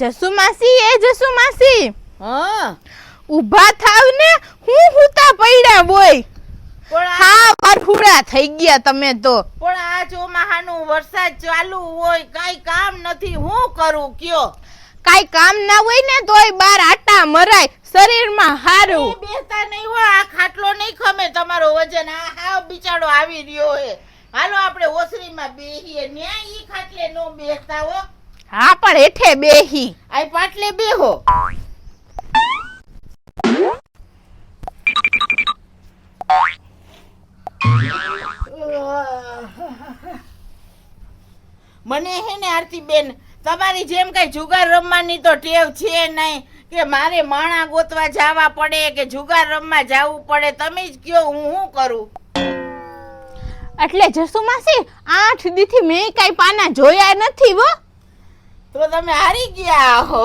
જસુ માસી એ જસુ માસી હા. ઊભા થાવ ને હું હુતા પડ્યા બોય. પણ હા બારફુડા થઈ ગયા તમે તો. પણ આ ચોમાહાનું વરસાદ ચાલુ હોય કાઈ કામ નથી. હું કરું કયો? કાઈ કામ ના હોય ને તોય બાર આટા મરાય શરીરમાં હારું. બેતા નહીં હોય આ ખાટલો નહીં ખમે તમારો વજન. આ હા બિચારો આવી રહ્યો હે. હાલો આપણે ઓસરીમાં બેહીએ. ન્યા ઈ ખાટલે નો બેસતા હો. હા પણ હેઠે બેહી. આ પાટલે બેહો. મને હે ને આરતી બેન તમારી જેમ કઈ જુગાર રમવાની તો ટેવ છે નહીં કે મારે માણા ગોતવા જવા પડે કે જુગાર રમવા જવું પડે તમે જ કયો હું શું કરું? એટલે જસુ માસી આઠ દીથી મેં કાઈ પાના જોયા નથી હો. તો તમે હારી ગયા હો.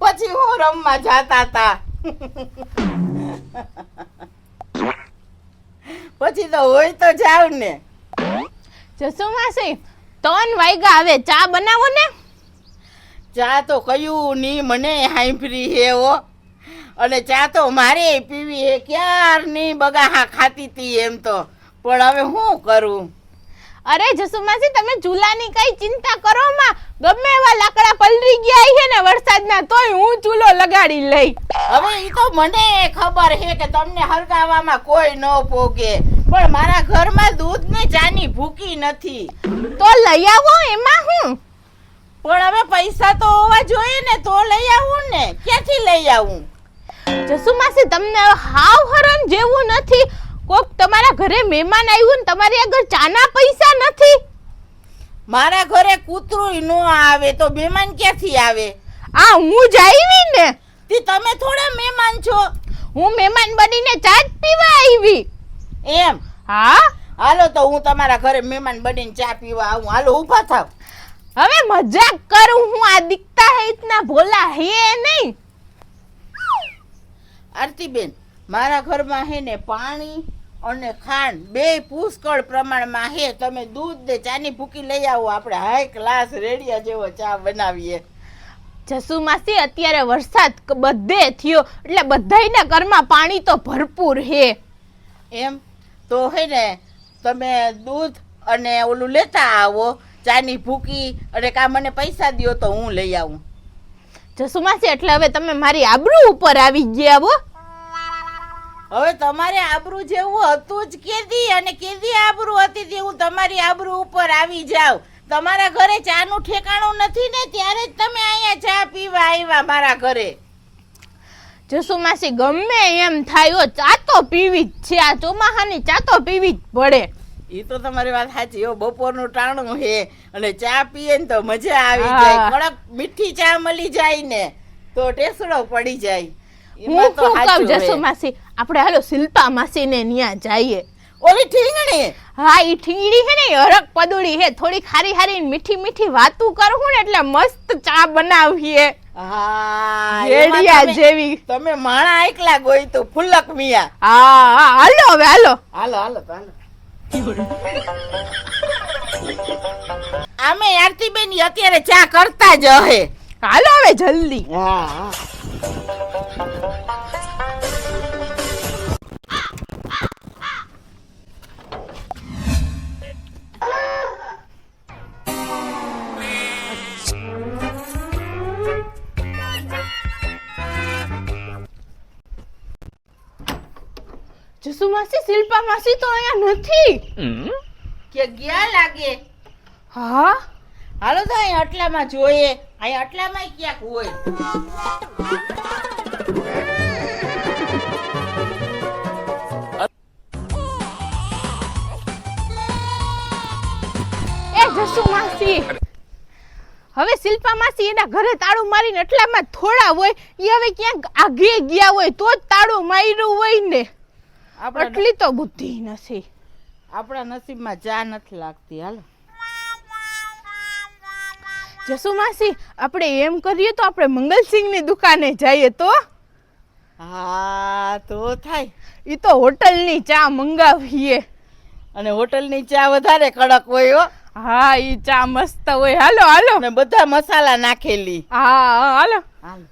પછી હું રમવા જાતા તા. પછી તો હોય તો જાવ ને. જસુ માસી ત્રણ વાગ્યા આવે ચા બનાવો ને? ચા તો કયું ની મને હાંભરી હે હો. અને ચા તો મારે પીવી હે ક્યારની બગાહા ખાતી તી એમ તો. પણ હવે શું કરું? અરે જસુમાસી તમે ચૂલાની કઈ ચિંતા કરો માં? ગમે એવા લાકડા પલરી ગયા છે ને વરસાદના તોય હું ચૂલો લગાડી લઈ. હવે ઈ તો મને ખબર છે કે તમને હરગાવામાં કોઈ ન પોગે. પણ મારા ઘરમાં દૂધ ને ચાની ભૂકી નથી. તો લઈ આવો એમાં હું? પણ હવે પૈસા તો હોવા જોઈએ ને તો લઈ આવું ને. ક્યાંથી લઈ આવું? જસુમાસી તમને હવે હાવ હરણ જેવું નથી. કોક તમારા ઘરે મહેમાન આવ્યું ને તમારી આગળ ચાના પૈસા નથી. મારા ઘરે કૂતરું ન આવે તો મહેમાન ક્યાંથી આવે? આ હું જ આવી ને. તે તમે થોડા મહેમાન છો. હું મહેમાન બનીને ચા જ પીવા આવી એમ? હા? હાલો તો હું તમારા ઘરે મહેમાન બનીને ચા પીવા આવું. હાલો ઊભા થાવ. હવે મજાક કરું હું આ દીકતા હે ઇતના ભોલા હે નહીં. આરતીબેન મારા ઘરમાં હે ને પાણી અને ખાંડ. બે પુષ્કળ પ્રમાણમાં હે તમે દૂધ ને ચાની ભૂકી લઈ આવો. આપણે હાઈ ક્લાસ રેડિયા જેવો ચા બનાવીએ. જસુ માસી અત્યારે વરસાદ બધે થયો. એટલે બધાયના ઘરમાં પાણી તો ભરપૂર હે. એમ? તો હે ને તમે દૂધ અને ઓલું લેતા આવો. ચાની ભૂકી અને કા મને પૈસા દ્યો તો હું લઈ આવું. જસુ માસી એટલે હવે તમે મારી આબરૂ ઉપર આવી ગયા હો. હવે તમારે આબરૂ જેવું હતું જ કેદી અને કેદી આબરૂ હતી તે હું તમારી આબરૂ ઉપર આવી જાઉં. તમારા ઘરે ચાનું ઠેકાણું નથી ને ત્યારે જ તમે અહીંયા ચા પીવા આવ્યા મારા ઘરે. જસુમાસી ગમે એમ થાય ચા તો પીવી જ છે આ ચોમાહાની ચા તો પીવી જ પડે. એ તો તમારી વાત સાચી હો બપોરનું ટાણું હે અને ચા પીએ ને તો મજા આવી જાય. કડક મીઠી ચા મળી જાય ને તો ટેસડો પડી જાય. હું શું કહું જસુ માસી? આપણે હાલો શિલ્પા માસીને ન્યા જઈએ. ઓલી ઠીંગણી? હા ઈ ઠીંગણી હે ને હરક પદુડી હે થોડી ખારી ખારી મીઠી મીઠી વાતું કરું ને એટલે મસ્ત ચા બનાવીએ. તમે- જેવી. તમે માણા એકલા ગોઈ તો ફુલક મિયા. હા હા હાલો હવે હાલો. હાલો હાલો હાલો. આમે આરતી બેન અત્યારે ચા કરતા જ હે. હાલો હવે જલ્દી. હા હા. માસી શિલ્પા માસી તો અહીંયા નથી. કે ગયા લાગે? હા? હાલો તો અહીં અટલામાં જોઈએ. અહીં અટલામાં ક્યાંક હોય. એ જસુ માસી હવે શિલ્પા માસી એના ઘરે તાળું મારીને એટલામાં થોડા હોય એ હવે ક્યાંક આગે ગયા હોય તો જ તાળું માર્યું હોય ને. આપણા એટલી તો બુદ્ધિ નથી. આપણા નસીબમાં ચા નથી લાગતી હાલો. જસુ માસી આપણે એમ કરીએ તો આપણે મંગલસિંહની દુકાને જઈએ તો? હા તો થાય. એ તો હોટલની ચા મંગાવીએ. અને હોટલની ચા વધારે કડક હોય હો. હા ઈ ચા મસ્ત હોય. હાલો હાલો. ને બધા મસાલા નાખેલી. હા હાલો. હાલ.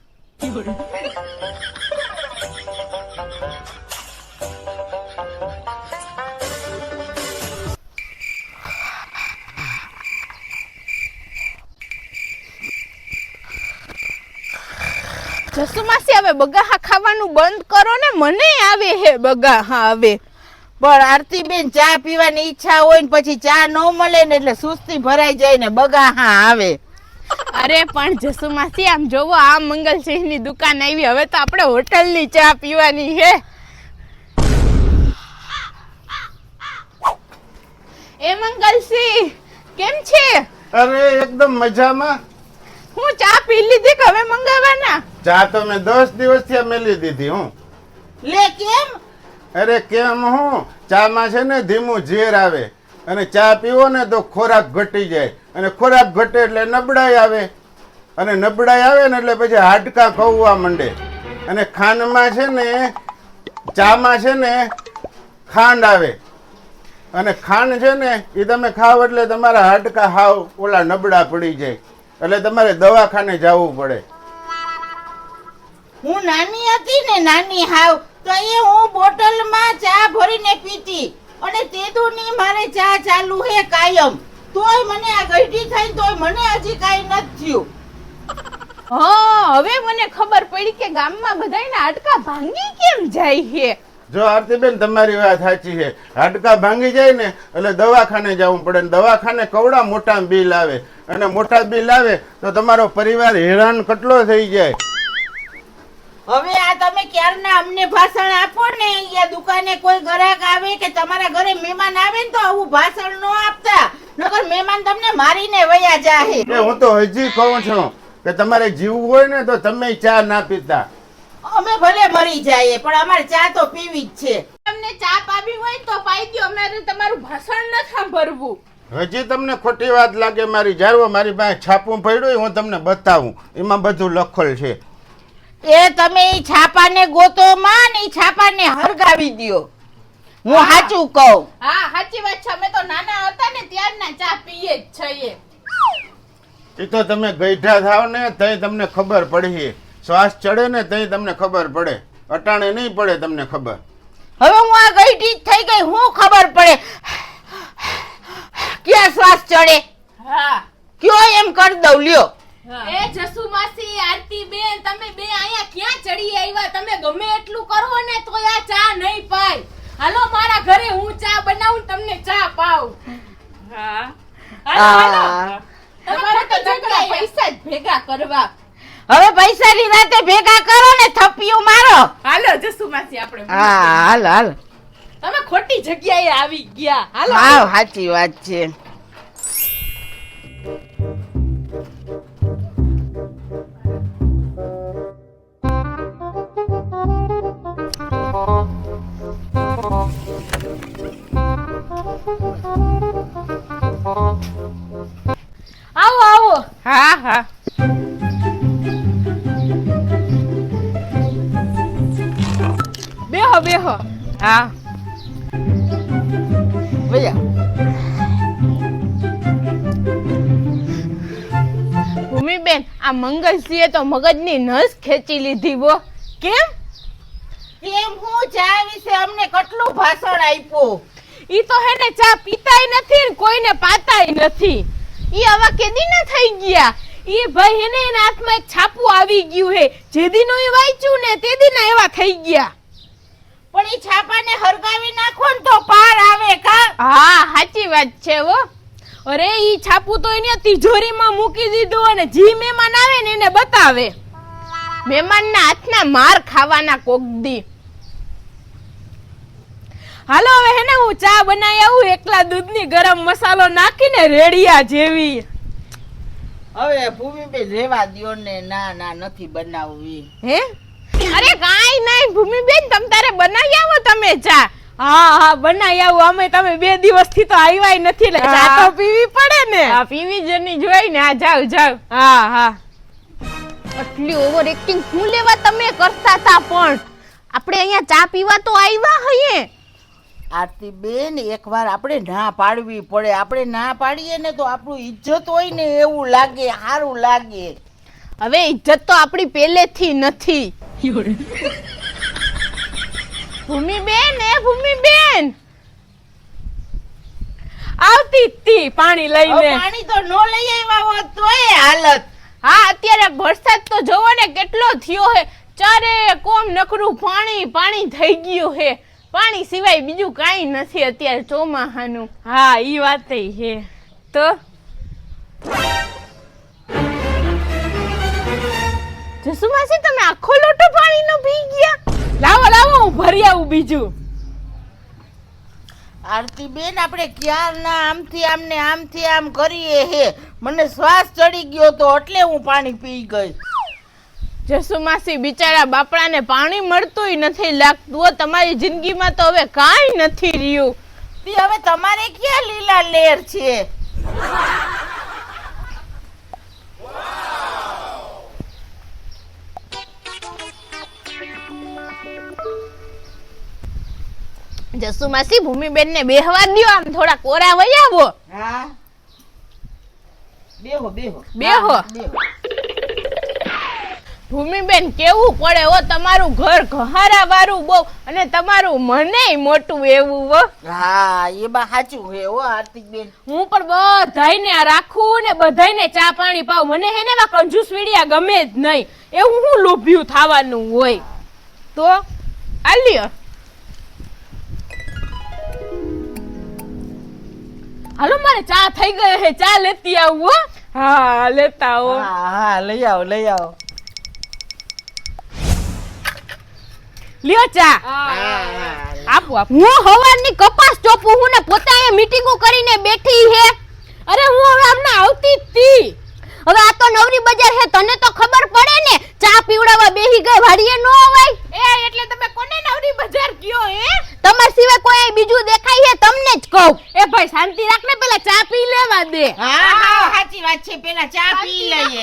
બગાહા ખાવાનું બંધ કરો ને મને આવે હે બગાહા હવે પણ આરતી બેન ચા પીવાની ઈચ્છા હોય ને પછી ચા ન મળે ને એટલે સુસ્તી ભરાઈ જાય ને બગા હા આવે. અરે પણ જસુમાસી આમ જોવો આ મંગલસિંહની દુકાન આવી હવે તો આપણે હોટલની ચા પીવાની હે. એ મંગલસિંહ કેમ છે? અરે એકદમ મજામાં. હું ચા પી લીધી કે હવે મંગાવવાના ચા તો મેં દસ દિવસથી આ મેલી દીધી હું. લે કેમ? અરે કેમ હું? ચામાં છે ને ધીમું ઝેર આવે. અને ચા પીવો ને તો ખોરાક ઘટી જાય. અને ખોરાક ઘટે એટલે નબળાઈ આવે. અને નબળાઈ આવે ને એટલે પછી હાડકા કવવા માંડે. અને ખાંડમાં છે ને ચામાં છે ને ખાંડ આવે. અને ખાંડ છે ને એ તમે ખાવ એટલે તમારા હાડકા હાવ ઓલા નબળા પડી જાય. એટલે તમારે દવાખાને જવું પડે. હું નાની હતી ને નાની હાવ તો એ હું બોટલમાં ચા ભરીને પીતી. અને તેદુની મારે ચા ચાલુ હે કાયમ. તોય મને આ ગઈઢી થઈ તોય મને હજી કાઈ નથી થયું. હા હવે મને ખબર પડી કે ગામમાં બધાયના હાડકા ભાંગી કેમ જાય છે જો આરતીબેન તમારી વાત સાચી છે. હાડકા ભાંગી જાય ને એટલે દવાખાને જવું પડે. ને દવાખાને કવડા મોટા બિલ આવે. અને મોટા બિલ આવે તો તમારો પરિવાર હેરાન કેટલો થઈ જાય? હવે આ તમે ક્યારના અમને ભાષણ આપો ને? અહીંયા દુકાને કોઈ ગ્રાહક આવે કે તમારા ઘરે મહેમાન આવે ને તો આવું ભાષણ ન આપતા. નકર મહેમાન તમને મારીને વયા જાહે. હું તો હજી કહું છું કે તમારે જીવવું હોય ને તો તમે ચા ના પીતા. અમે ભલે મરી જઈએ પણ અમારે ચા તો પીવી જ છે. તમને ચા પાવી હોય તો પાઈ દો અમારે તમારું ભાષણ ન સાંભળવું. હજી તમને ખોટી વાત લાગે મારી જાળવો મારી પાસે છાપું પડ્યું હોય, હું તમને બતાવું. એમાં બધું લખેલ છે. એ તમે ઈ છાપાને ગોતો માં ને ઈ છાપાને હરગાવી દ્યો. હું સાચું કહું. હા સાચી વાત છે. અમે તો નાના હતા ને ત્યારના ચા પીએ જ છીએ. એ તો તમે ગઈઠા થાવ ને તઈ તમને ખબર પડી. શ્વાસ ચડે ને તઈ તમને ખબર પડે. અટાણે નહીં પડે તમને ખબર. હવે હું આ ગઈઠી જ થઈ ગઈ હું ખબર પડે? હા. કયો એમ કર દઉં લ્યો. એ જસુ માસી આરતી બેન તમે બે અહીંયા ક્યાં ચડી આવ્યા? તમે ગમે એટલું કરો ને તો આ ચા નહીં પાય. હાલો મારા ઘરે હું ચા બનાવું તમને ચા પાવ હા. તમારે તો જગ્યા પૈસા જ ભેગા કરવા. હવે પૈસાની રાતે ભેગા કરો ને થપિયું મારો. હાલો જસુ માસી આપણે હા હાલ હાલ. તમે ખોટી જગ્યાએ આવી ગયા. હાલો. હા સાચી વાત છે. આવો આવો. હા હા. બેહો બેહો. હા. ભૈયા. ભૂમિબેન આ મંગલસિંહે તો મગજની નસ ખેંચી લીધી વો કેમ? કેમ હું ચા વિશે અમને કેટલું ભાષણ આપ્યું? ઈ તો હેને ચા પીતાય નથી ને કોઈને પાતાય નથી. ઈ આવા કેદી ના થઈ ગયા. ઈ ભાઈ હેને એના હાથમાં એક છાપું આવી ગયું હે. જે દિનો એ વાંચ્યું ને તે ના એવા થઈ ગયા. પણ ઈ છાપાને હરગાવી નાખો ને તો પાર આવે કા? હા સાચી વાત છે હો. અરે ઈ છાપું તો એને તિજોરીમાં મૂકી દીધું અને જી મહેમાન આવે ને એને બતાવે. મહેમાનના હાથના માર ખાવાના કોક દી. હાલો હવે હે ને હું ચા બનાવી આવું એકલા દૂધની ગરમ મસાલો નાખીને રેડિયા જેવી. હવે ભૂમિબેન રેવા દ્યો ને ના ના નથી બનાવવી. હે? અરે કાઈ નહીં ભૂમિબેન તમ તારે બનાવી આવો તમે ચા. હા હા બનાવી આવું. અમે તમે બે દિવસથી તો આવ્યા નથી એટલે ચા તો પીવી પડે ને. હા પીવી જ નહીં જોઈ ને. આ જાવ જાવ. હા હા. આટલી ઓવર એક્ટિંગ હું લેવા તમે કરતા હતા પણ? આપણે અહીંયા ચા પીવા તો આવ્યા હઈએ. આરતી બેન એકવાર આપણે ના પાડવી પડે. આપણે ના પાડીએ ને તો આપણું ઇજ્જત હોય ને એવું લાગે સારું લાગે. હવે ઇજ્જત તો આપણી પહેલેથી નથી. ભૂમિબેન એ ભૂમિબેન! આવતી તી પાણી લઈને. પાણી તો નો લઈ આવ્યા હોત તોય હાલત. હા અત્યારે વરસાદ તો જોવો ને કેટલો થયો હે. ચારે કોમ નકરું પાણી પાણી થઈ ગયું હે. પાણી સિવાય બીજું કાંઈ નથી અત્યારે ચોમાહાનું. હા એ વાત હે તો? જસુમાસી તમે આખો લોટો પાણીનો પી ગયા? લાવો લાવો હું ભરી આવું બીજું. આરતી બેન આપણે ક્યારના આમથી આમ ને આમથી આમ કરીએ હે? મને શ્વાસ ચડી ગયો તો એટલે હું પાણી પી ગઈ. જસુમાસી બિચારા બાપડાને પાણી મળતુંય નથી લાગતું. તમારી જિંદગીમાં તો હવે કાંઈ નથી રહ્યું. તે હવે તમારે ક્યાં લીલા લેર છે? જસુમાસી ભૂમિબેન ને બેહવા દ્યો આમ થોડા કોરા વહી આવો. હા. બેહો બેહો. બેહો. બેહો. ભૂમિબેન કેવું પડે હો? તમારું ઘર ઘહારા વાળું બહુ અને તમારું મને મોટું એવું હો. હા એ બા સાચું હે હો આરતીબેન હું પણ બધાયને આ રાખું ને બધાયને ચા પાણી પાઉં. મને હે ને એવા કંજૂસ વીડિયા ગમે જ નહીં. એવું હું લોભ્યું થવાનું હોય. તો આલ્યો. હાલો મારે ચા થઈ ગઈ હે. ચા લેતી આવું હો. હા લેતા આવો. હા હા લઈ આવો લઈ આવો. લ્યો ચા. આપો આપો. હું હવારની કપાસ ચોપું હું ને પોતાએ મીટિંગો કરીને બેઠી હે. અરે હું હવે આમને આવતી તી. હવે આ તો નવરી બજાર હે તને તો ખબર પડે ને ચા પીવડાવવા બેહી ગઈ વાડીએ નો અવાય. એ એટલે તમે કોને નવરી બજાર કયો હે? તમાર સિવાય કોઈ બીજું દેખાય હે તમને જ કહું. એ ભાઈ શાંતિ રાખ ને પેલા ચા પી લેવા દે. હા હા સાચી વાત છે પેલા ચા પી લઈએ.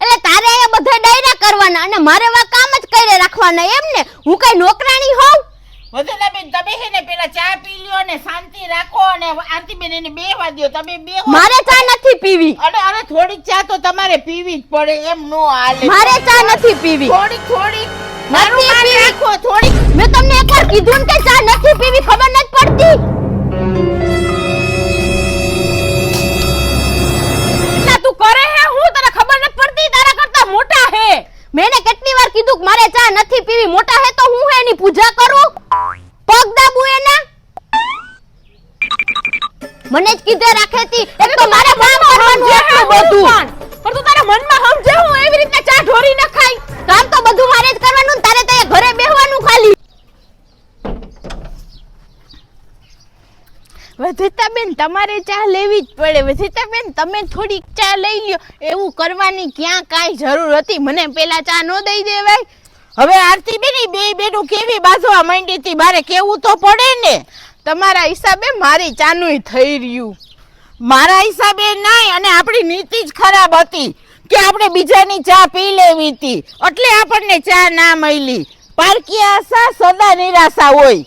એટલે તારે એ બધા ડાયરા કરવાના અને મારે વા કામ જ કરે રાખવાના એમ ને? હું કઈ નોકરાણી હોઉં? વધેલા બેન તમે ને પેલા ચા પી લ્યો ને શાંતિ રાખો અને આરતી બેન એને બેહવા દ્યો. તમે બે મારે ચા નથી પીવી. અરે અરે થોડીક ચા તો તમારે પીવી જ પડે એમ નો હાલે. મારે ચા નથી પીવી. થોડીક થોડીક. મારું માન. રાખો થોડીક. મેં તમને એકવાર કીધું ને કે ચા નથી પીવી ખબર નથી પડતી? મેને કેટલી વાર કીધું કે મારે ચા નથી પીવી મોટા હે તો હું હે એની પૂજા કરું? પગ દાબુ એના? મને જ કીધે રાખેતી એક તો મારે કામ કરવાનું એટલું બધું. પણ. તું તારા મનમાં સમજે હું એવી રીતે ચા ઢોરી ન ખાઈ? કામ તો બધું મારે જ કરવાનું ને તારે ત્યાં ઘરે બેહવાનું ખાલી વધેતાબેન તમારે ચા લેવી જ પડે. વધેતાબેન તમે થોડીક ચા લઈ લ્યો. એવું કરવાની ક્યાં કાંઈ જરૂર હતી? મને પેલા ચા ન દઈ દેવાય. હવે આરતી બેન બે બેનું કેવી બાજવા માંડી હતી? મારે કેવું તો પડે ને? તમારા હિસાબે મારી ચાનું થઈ રહ્યું. મારા હિસાબે નહીં, અને આપણી નીતિ જ ખરાબ હતી કે આપણે બીજાની ચા પી લેવી હતી. એટલે આપણને ચા ના મળી. પારકી આશા સદા નિરાશા હોય.